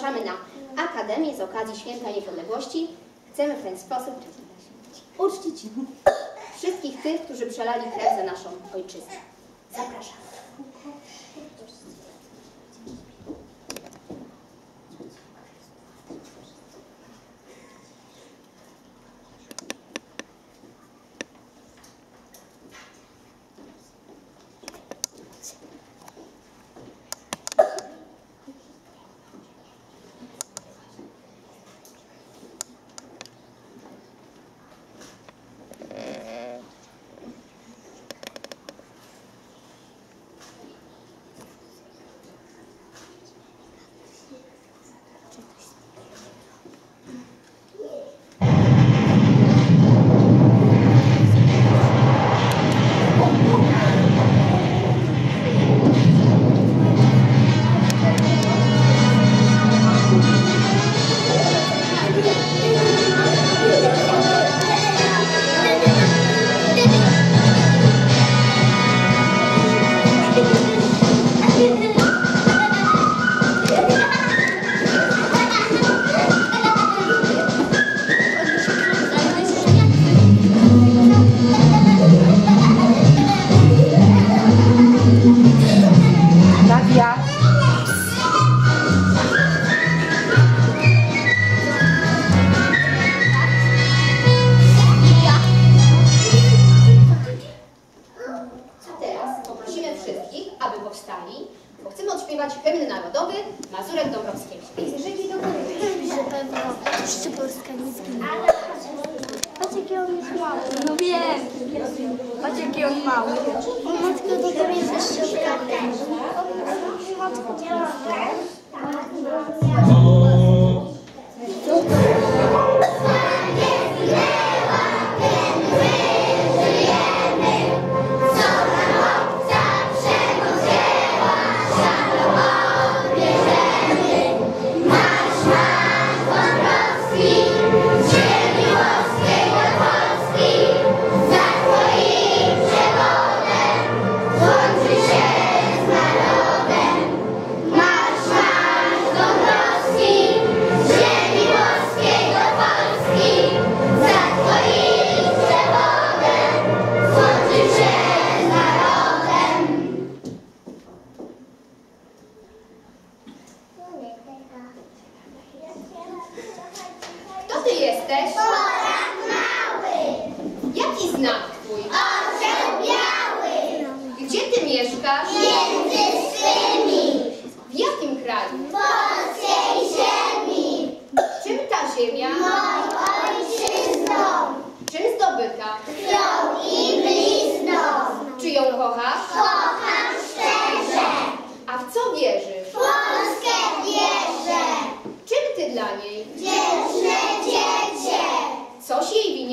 zapraszamy na Akademię z okazji Święta Niepodległości. Chcemy w ten sposób uczcić wszystkich tych, którzy przelali krew za naszą ojczyznę. Zapraszam. Matko do góry ze środka. Matko,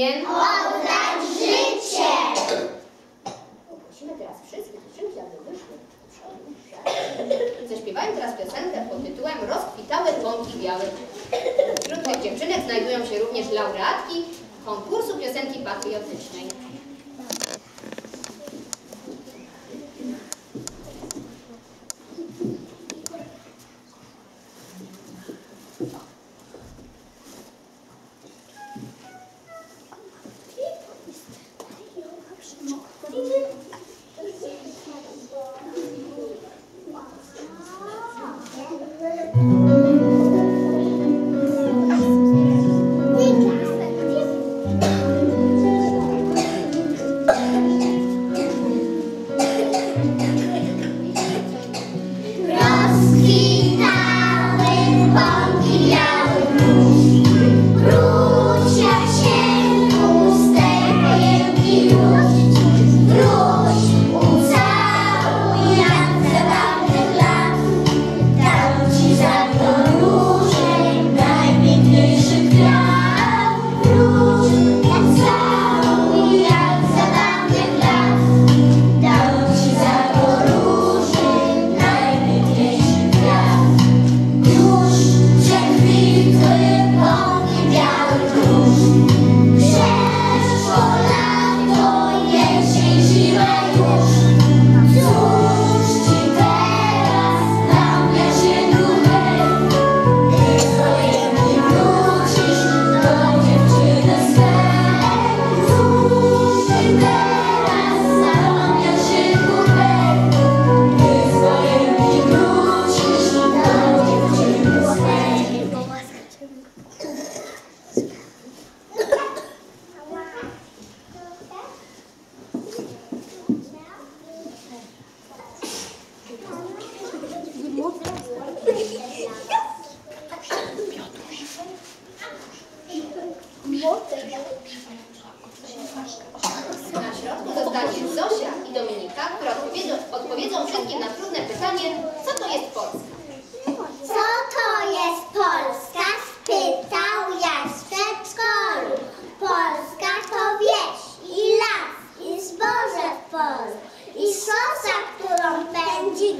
Indian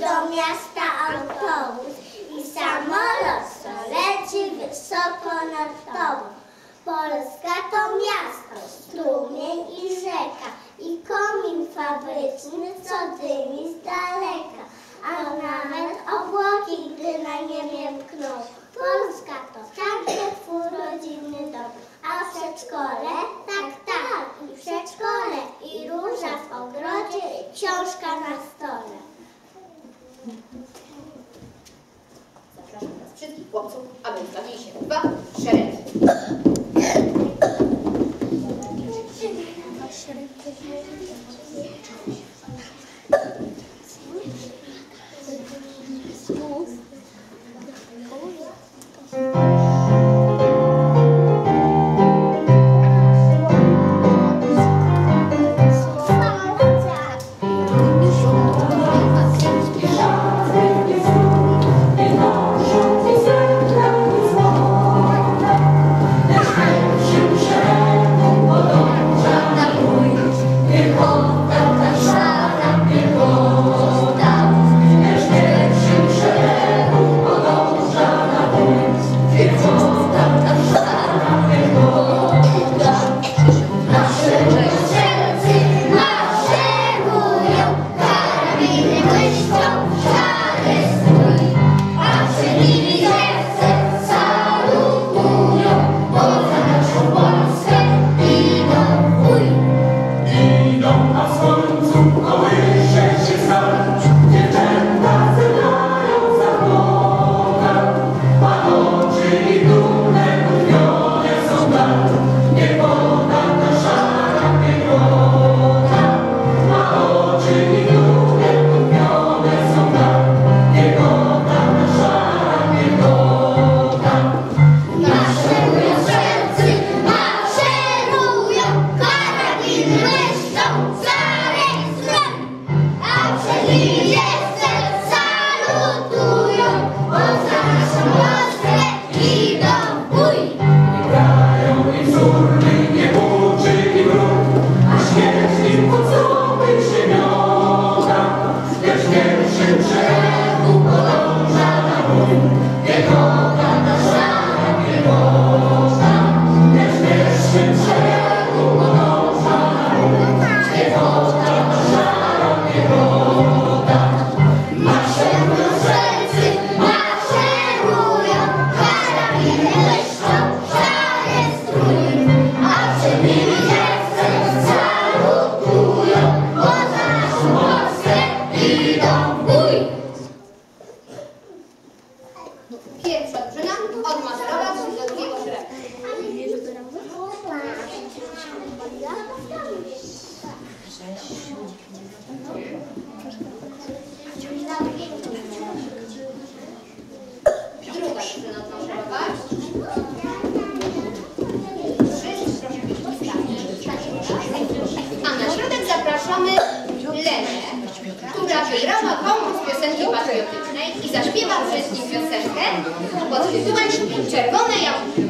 do miasta autobus i samolot leci wysoko nad tobą. Polska to miasto, strumień i rzeka i komin fabryczny, co dymi z daleka, a nawet obłoki, gdy na niebie pkną. Polska to także twój rodzinny dom, a w przedszkole, tak, tak, i w przedszkole, i róża w ogrodzie, i książka na stole. Zapraszam nas wszystkich chłopców, aby ustawili się dwa szeregi. wygrała konkurs piosenki patriotycznej i zaśpiewa przed nim piosenkę pod tytułem Czerwone jabłko.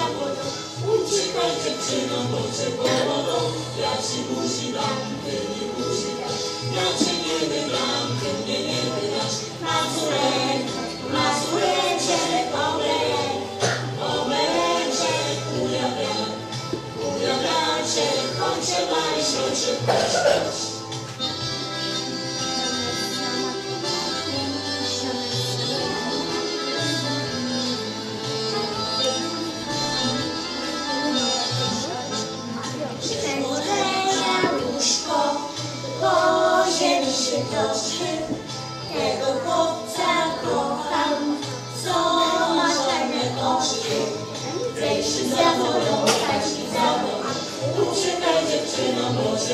Uciekaj dziewczyno, bo cię powodą, ja ci buzi dam, ty mi buzi. Ja cię nie wydam, ty mnie nie wydasz. Mazurek, Mazureczek, obelek, obeleczek, ujawiak, ujawiaczek, chodźcie walić, chodźcie chodź. Moreja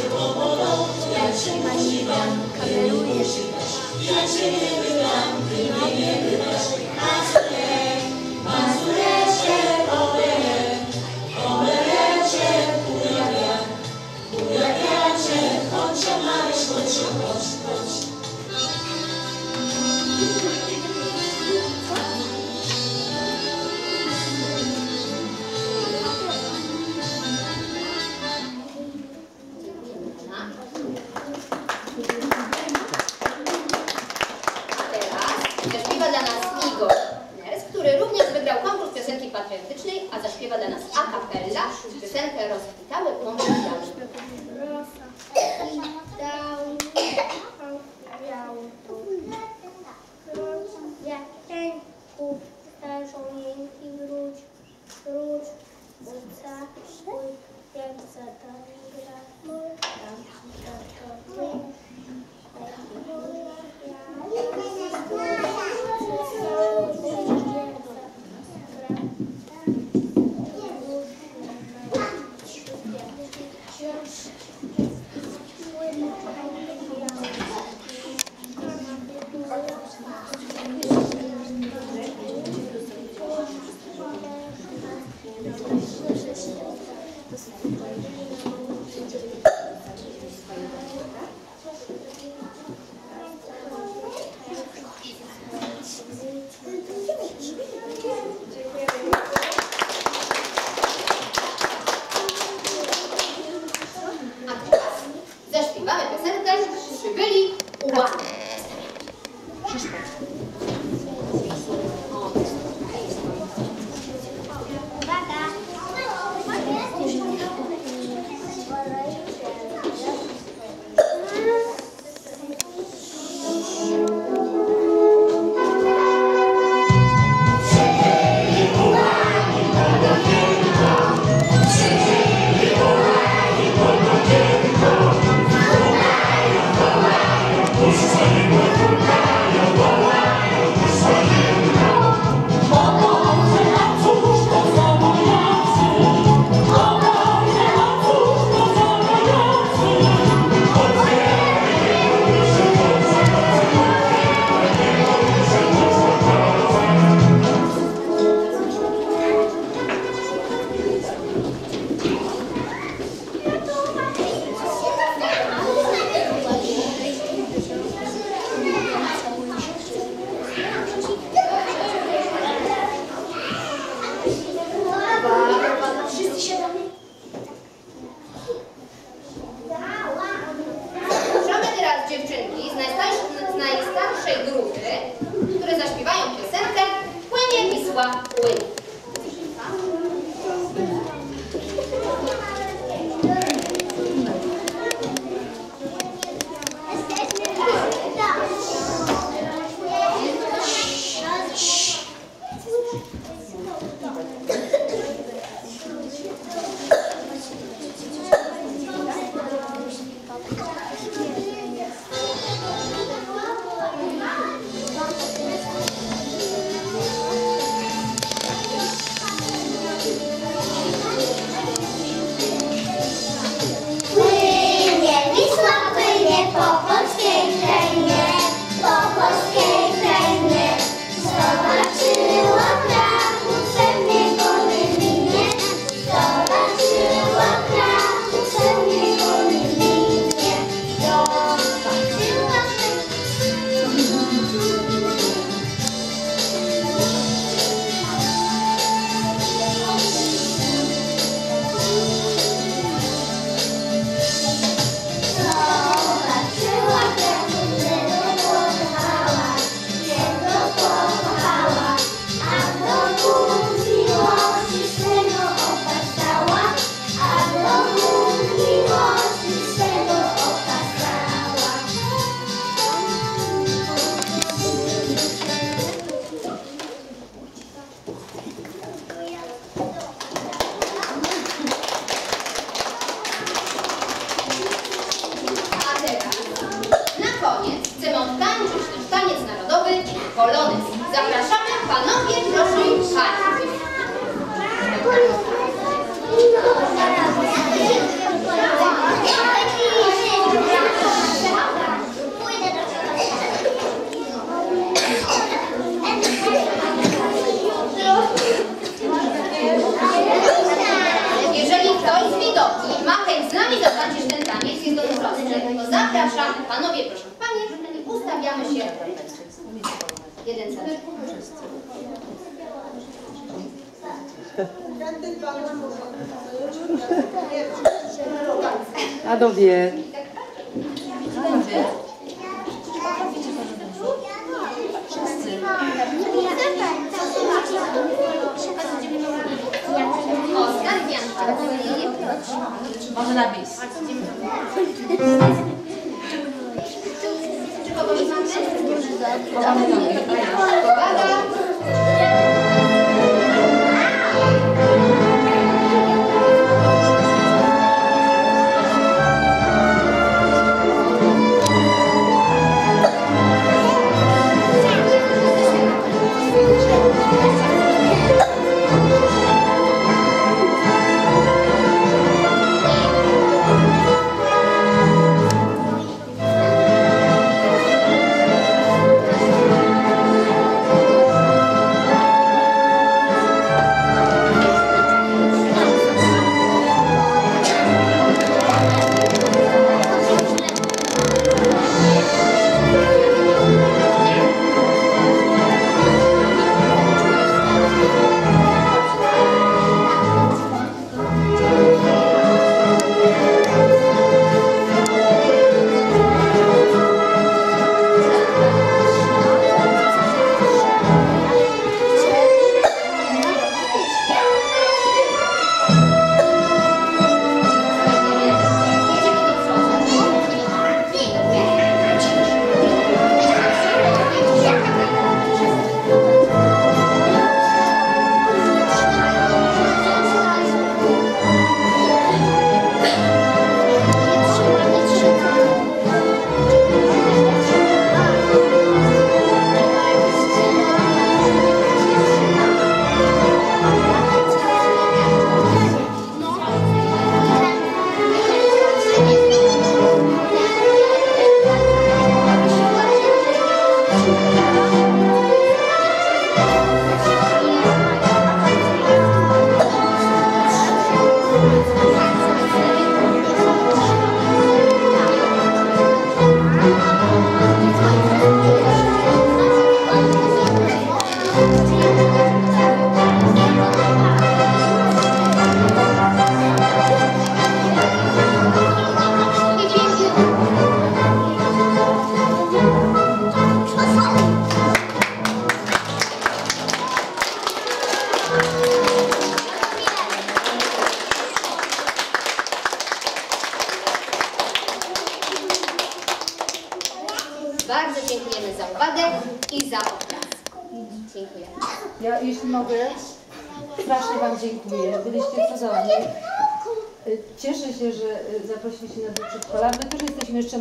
powodą. Ja cię. Ja nie wydam, nie wydasz. Patriotycznej, a zaśpiewa dla nas a cappella. Piosenkę Rozkwitały łąki Zapraszamy. Panowie, proszę panie, ustawiamy się. Jeden centymetr. Adowie. Oskar Wianczewski. Może na bis. Mamy?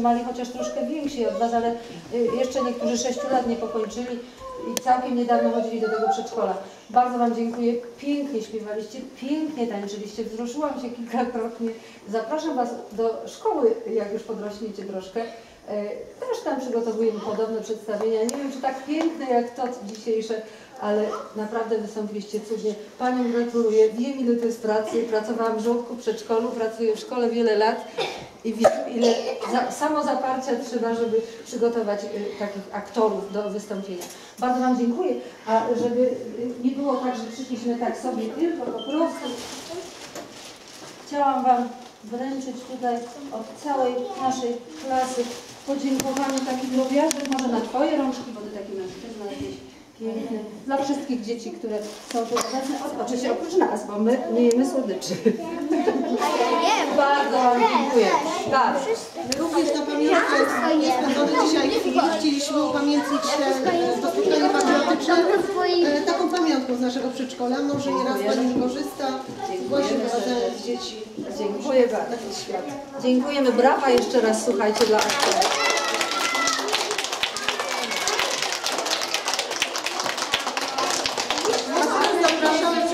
Mali, chociaż troszkę więksi od Was, ale y, jeszcze niektórzy 6 lat nie pokończyli i całkiem niedawno chodzili do tego przedszkola. Bardzo Wam dziękuję. Pięknie śpiewaliście, pięknie tańczyliście. Wzruszyłam się kilkakrotnie. Zapraszam Was do szkoły, jak już podrośniecie troszkę. E, Też tam przygotowujemy podobne przedstawienia. Nie wiem, czy tak piękne jak to dzisiejsze, ale naprawdę wystąpiliście cudnie. Paniom gratuluję. Wiem, ile to jest pracy. Pracowałam w żłobku, przedszkolu, pracuję w szkole wiele lat i ile za, samozaparcia trzeba, żeby przygotować y, takich aktorów do wystąpienia. Bardzo Wam dziękuję. A żeby y, nie było tak, że przyszliśmy tak sobie, tylko po prostu Chciałam Wam wręczyć tutaj od całej naszej klasy podziękowanie taki drobiazg, może na Twoje rączki, bo Ty taki mężczyzna jakiś piękny. Dla wszystkich dzieci, które są tu obecne, oczywiście oprócz nas, bo my nie jemy słodyczy. Bardzo Wam dziękuję. Tak. Również na pamiątce spędzony dzisiaj chwili chcieliśmy upamiętnić e, to spotkanie patriotyczne e, taką pamiątką z naszego przedszkola. Może nieraz Pani wykorzysta właśnie wprowadzając dzieci Dziękuję bardzo. Dziękujemy. Brawa jeszcze raz, słuchajcie, dla aktorów.